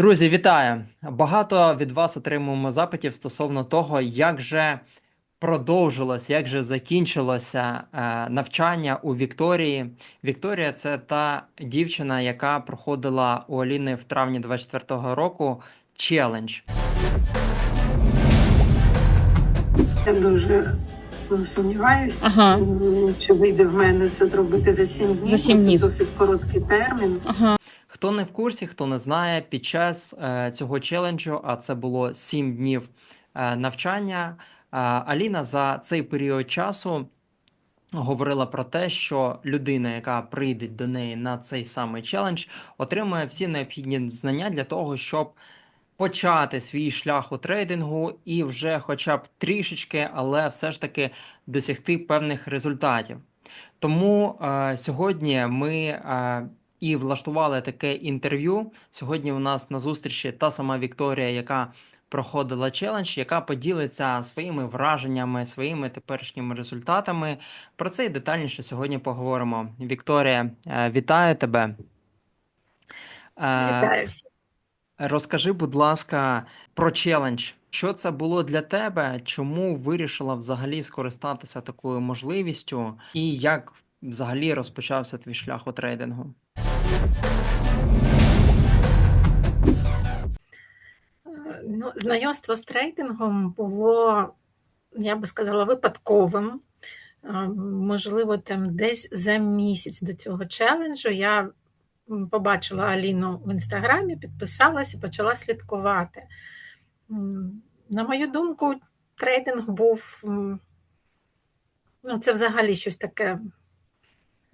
Друзі, вітаю! Багато від вас отримуємо запитів стосовно того, як же продовжилось, як же закінчилося е, навчання у Вікторії. Вікторія це та дівчина, яка проходила у Аліни в травні 24-го року челендж. Я дуже сумніваюся, Ага. чи вийде в мене це зробити за сім днів. За сім бо днів. Це досить короткий термін. Ага. Хто не в курсі, хто не знає, під час е, цього челенджу, а це було 7 днів е, навчання, е, Аліна за цей період часу говорила про те, що людина, яка прийде до неї на цей самий челендж, отримує всі необхідні знання для того, щоб почати свій шлях у трейдингу і вже хоча б трішечки, але все ж таки досягти певних результатів. Тому е, сьогодні ми е, і влаштували таке інтерв'ю. Сьогодні у нас на зустрічі та сама Вікторія, яка проходила челендж, яка поділиться своїми враженнями, своїми теперішніми результатами. Про це і детальніше сьогодні поговоримо. Вікторія, е, вітаю тебе. Е, Вітаю всіх. Розкажи, будь ласка, про челендж. Що це було для тебе? Чому вирішила взагалі скористатися такою можливістю? І як взагалі розпочався твій шлях у трейдингу? Ну, знайомство з трейдингом було, я би сказала, випадковим. Е, Можливо, там десь за місяць до цього челенджу я побачила Аліну в інстаграмі, підписалась і почала слідкувати. На мою думку, трейдинг був ну, це взагалі щось таке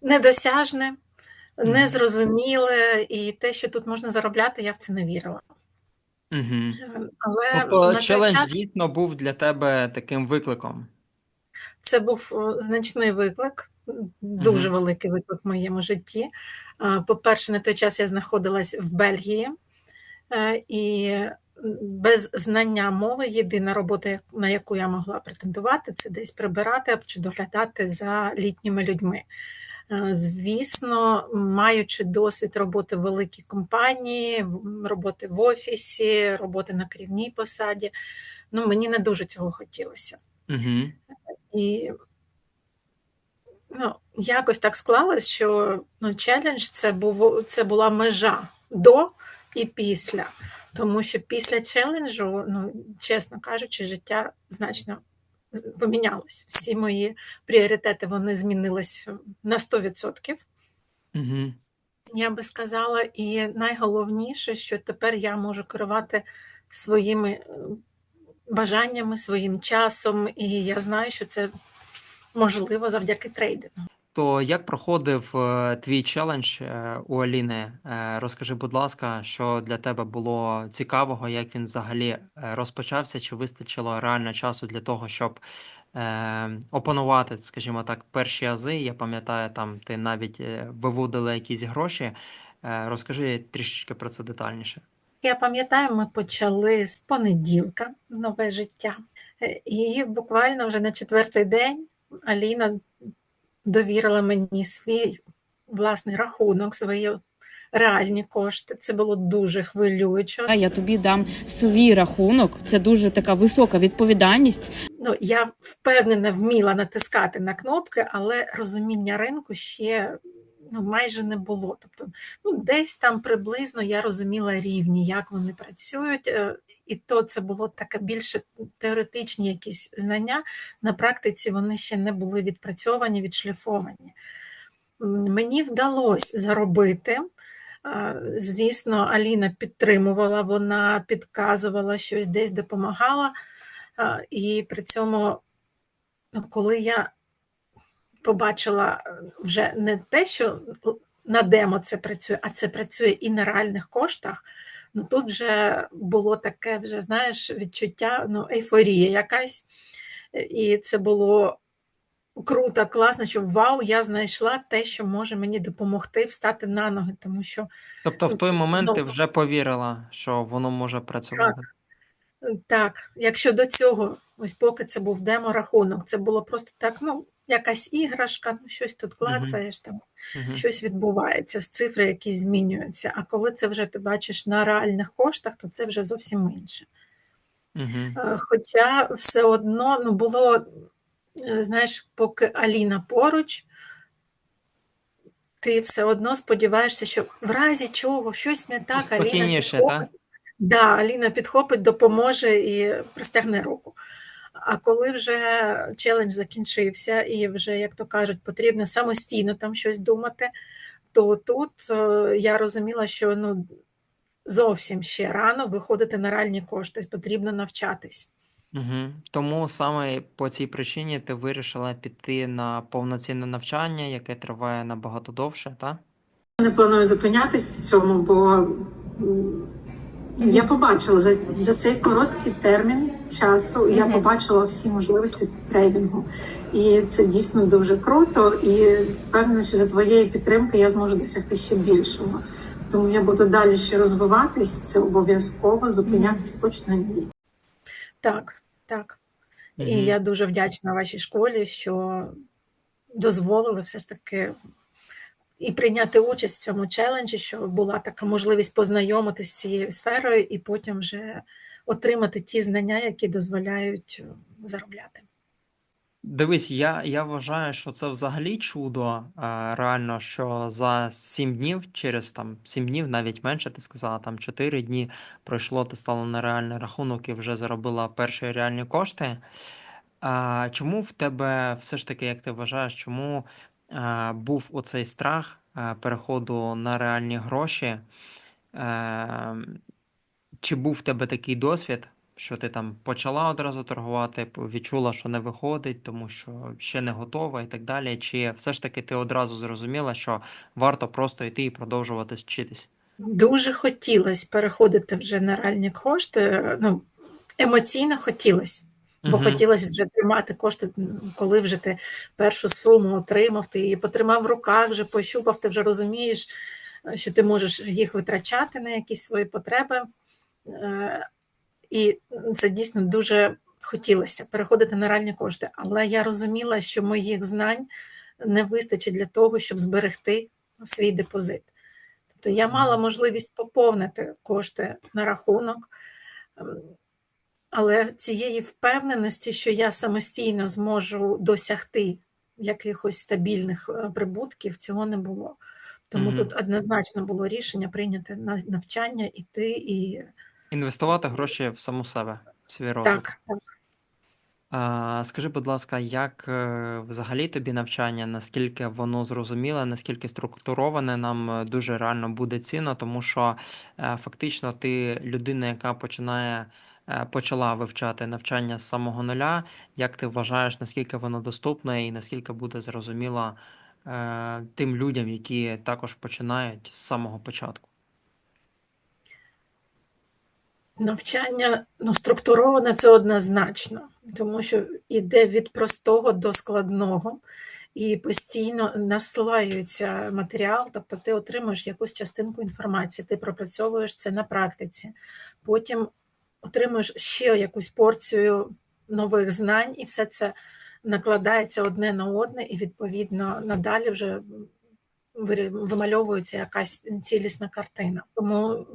недосяжне, незрозуміле, і те, що тут можна заробляти, я в це не вірила. Угу. Але Тобто челендж час дійсно був для тебе таким викликом. це був значний виклик, дуже великий виклик в моєму житті. По-перше, на той час я знаходилась в Бельгії, е, і без знання мови єдина робота, на яку я могла претендувати, це десь прибирати або чи доглядати за літніми людьми. Е, Звісно, маючи досвід роботи в великій компанії, роботи в офісі, роботи на керівній посаді, ну мені не дуже цього хотілося. Угу. І ну, якось так склалось, що ну, челендж це, був, це була межа до і після. Тому що після челенджу, ну, чесно кажучи, життя значно помінялось. Всі мої пріоритети вони змінились на 100%. Угу. Я би сказала, і найголовніше, що тепер я можу керувати своїми е, бажаннями, своїм часом, і я знаю, що це можливо завдяки трейдингу. То як проходив е, твій челендж е, у Аліни? Е, розкажи, будь ласка, що для тебе було цікавого, як він взагалі розпочався, чи вистачило реально часу для того, щоб опанувати, скажімо так, перші ази. Я пам'ятаю, там ти навіть виводила якісь гроші. Розкажи трішечки про це детальніше. Я пам'ятаю, ми почали з понеділка нове життя. І буквально вже на четвертий день Аліна довірила мені свій власний рахунок, свої реальні кошти. Це було дуже хвилююче. А я тобі дам свій рахунок. Це дуже така висока відповідальність. Ну, я впевнена вміла натискати на кнопки, але розуміння ринку ще ну, майже не було. Тобто, ну, десь там приблизно я розуміла рівні, як вони працюють, е, і то це було таке більше теоретичні якісь знання. На практиці вони ще не були відпрацьовані, відшліфовані. Мені вдалося заробити. Звісно, Аліна підтримувала, вона підказувала щось, десь допомагала. І при цьому, ну, коли я побачила е, вже не те, що на демо це працює, а це працює і на реальних коштах, ну тут вже було таке, вже, знаєш, відчуття, ну, ейфорія якась. І це було круто, класно, що вау, я знайшла те, що може мені допомогти встати на ноги, тому що Тобто, в той момент ти вже повірила, що воно може працювати. Так, якщо до цього, ось поки це був демо-рахунок, це було просто так, ну, якась іграшка, ну, щось тут клацаєш, там, щось відбувається, з цифри якісь змінюються. А коли це вже ти бачиш на реальних коштах, то це вже зовсім інше. Е, Хоча все одно ну, було, е, знаєш, поки Аліна поруч, ти все одно сподіваєшся, що в разі чого щось не так, Аліна підхопить. Да, Аліна підхопить, допоможе і простягне руку. А коли вже челендж закінчився, і вже, як то кажуть, потрібно самостійно там щось думати, то тут е, я розуміла, що ну, зовсім ще рано виходити на реальні кошти, потрібно навчатись. Мгм. Тому саме по цій причині ти вирішила піти на повноцінне навчання, яке триває набагато довше, так? Не планую зупинятись в цьому, бо я побачила за, за цей короткий термін часу, я побачила всі можливості трейдингу. І це дійсно дуже круто. І впевнена, що за твоєї підтримки я зможу досягти ще більшого. Тому я буду далі ще розвиватись. Це обов'язково зупинятись точно ні. Так, так. І я дуже вдячна вашій школі, що дозволили все ж таки і прийняти участь в цьому челенджі, що була така можливість познайомитися з цією сферою і потім вже отримати ті знання, які дозволяють е, заробляти. Дивись, я, я вважаю, що це взагалі чудо, е, реально, що за 7 днів, через там 7 днів, навіть менше, ти сказала, там 4 дні пройшло, ти стала на реальний рахунок і вже заробила перші реальні кошти. А чому в тебе все ж таки, як ти вважаєш, чому був оцей страх е, переходу на реальні гроші? Е, чи був в тебе такий досвід, що ти там почала одразу торгувати, відчула, що не виходить, тому що ще не готова і так далі? Чи все ж таки ти одразу зрозуміла, що варто просто йти і продовжувати вчитись? Дуже хотілося переходити вже на реальні кошти. е, Ну, емоційно хотілося. Бо Мгм. хотілося вже тримати кошти, коли вже ти першу суму отримав, ти її потримав в руках, вже пощупав, ти вже розумієш, е, що ти можеш їх витрачати на якісь свої потреби. Е, І це дійсно дуже хотілося переходити на реальні кошти. Але я розуміла, що моїх знань не вистачить для того, щоб зберегти свій депозит. Тобто я мала можливість поповнити кошти на рахунок. Але цієї впевненості, що я самостійно зможу досягти якихось стабільних е, прибутків, цього не було. Тому Мгм. тут однозначно було рішення прийняти на навчання, іти і Інвестувати гроші в саму себе, в свій розвиток. так, так. А, скажи, будь ласка, як е, взагалі тобі навчання, наскільки воно зрозуміле, наскільки структуроване, нам е, дуже реально буде цінно, тому що фактично ти людина, яка починає, почала вивчати навчання з самого нуля. Як ти вважаєш, наскільки воно доступне і наскільки буде зрозуміло е, тим людям, які також починають з самого початку? Навчання ну, структуроване це однозначно, тому що йде від простого до складного і постійно наслаюється матеріал, тобто ти отримуєш якусь частинку інформації, ти пропрацьовуєш це на практиці, потім отримуєш ще якусь порцію нових знань, і все це накладається одне на одне, і відповідно надалі вже вимальовується якась цілісна картина. Тому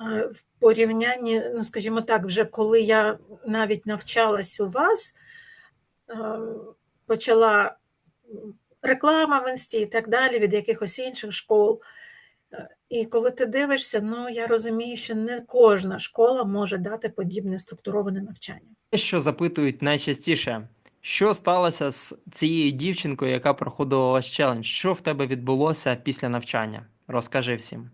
Е, в порівнянні, ну скажімо так, вже коли я навіть навчалась у вас, е, почала реклама в інсті і так далі від якихось інших школ. І коли ти дивишся, ну я розумію, що не кожна школа може дати подібне структуроване навчання. Те, що запитують найчастіше, що сталося з цією дівчинкою, яка проходила ваш челендж? Що в тебе відбулося після навчання? Розкажи всім.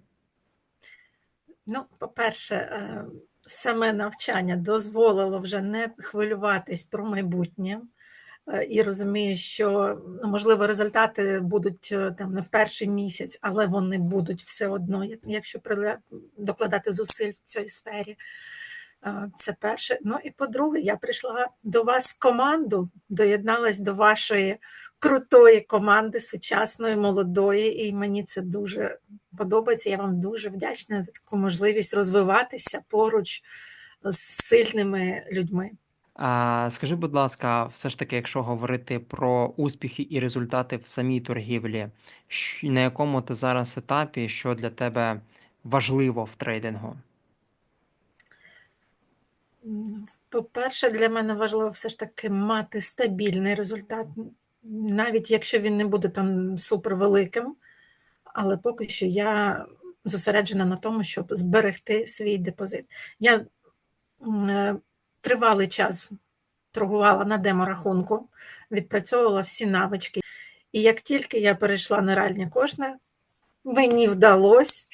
Ну, по-перше, е, саме навчання дозволило вже не хвилюватись про майбутнє. Е, І розумію, що ну, можливо результати будуть е, там не в перший місяць, але вони будуть все одно, якщо докладати зусиль в цій сфері. Е, Це перше. Ну і по-друге, я прийшла до вас в команду, доєдналась до вашої крутої команди, сучасної, молодої, і мені це дуже подобається. Я вам дуже вдячна за таку можливість розвиватися поруч з сильними людьми. Скажи, будь ласка, все ж таки, якщо говорити про успіхи і результати в самій торгівлі, на якому ти зараз етапі, що для тебе важливо в трейдингу? По-перше, для мене важливо все ж таки мати стабільний результат, навіть якщо він не буде там супервеликим, але поки що я зосереджена на тому, щоб зберегти свій депозит. Я е, тривалий час торгувала на деморахунку, відпрацьовувала всі навички. І як тільки я перейшла на реальні кошти, мені вдалося з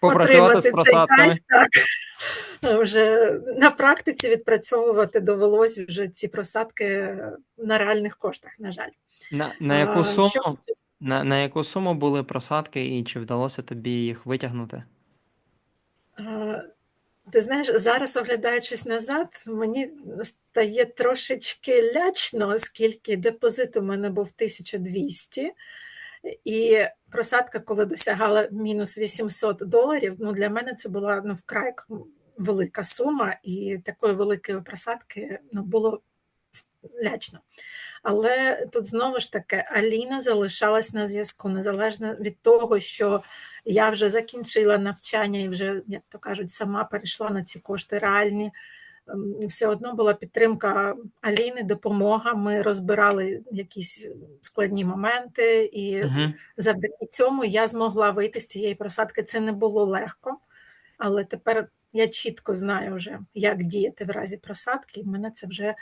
отримати цей кайф, так. Вже на практиці відпрацьовувати довелось вже ці просадки на реальних коштах, на жаль. На, на яку суму? що- На, на яку суму були просадки і чи вдалося тобі їх витягнути? Ти знаєш, зараз, оглядаючись назад, мені стає трошечки лячно, оскільки депозит у мене був 1200, і просадка, коли досягала мінус 800 доларів, ну для мене це була ну, вкрай велика сума, і такої великої просадки ну, було лячно. Але тут знову ж таки Аліна залишалась на зв'язку, незалежно від того, що я вже закінчила навчання і вже, як то кажуть, сама перейшла на ці кошти реальні. Ем, Все одно була підтримка Аліни, допомога. Ми розбирали якісь складні моменти, і Угу. завдяки цьому я змогла вийти з цієї просадки. Це не було легко, але тепер я чітко знаю вже, як діяти в разі просадки, і мене це вже,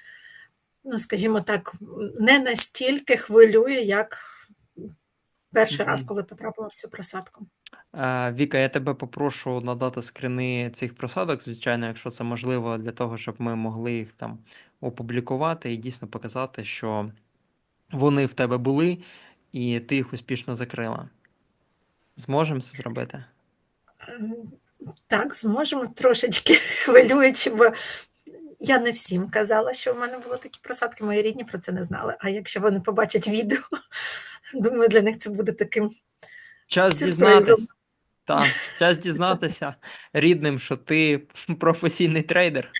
ну скажімо так, не настільки хвилює, як перший раз, коли потрапила в цю просадку. Е, Віка, я тебе попрошу надати скрини цих просадок, звичайно, якщо це можливо, для того, щоб ми могли їх там опублікувати і дійсно показати, що вони в тебе були, і ти їх успішно закрила. Зможемо це зробити? Так, зможемо трошечки хвилюючи, бо я не всім казала, що в мене були такі просадки. Мої рідні про це не знали. А якщо вони побачать відео, думаю, для них це буде таким Час дізнатися. Так, час дізнатися рідним, що ти професійний трейдер.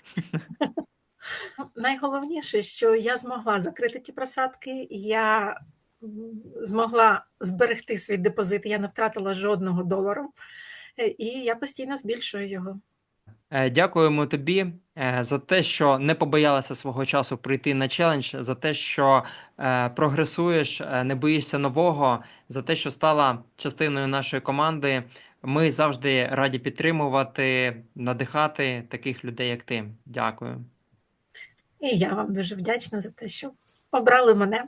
найголовніше, що я змогла закрити ті просадки, я змогла зберегти свій депозит, я не втратила жодного долару, е, і я постійно збільшую його. Е, Дякуємо тобі е, за те, що не побоялася свого часу прийти на челендж, за те, що е, прогресуєш, не боїшся нового, за те, що стала частиною нашої команди. Ми завжди раді підтримувати, надихати таких людей, як ти. Дякую. І я вам дуже вдячна за те, що обрали мене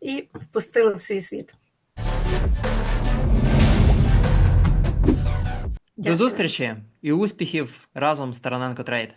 і впустили в свій світ. До зустрічі і успіхів разом з Тараненко Трейд.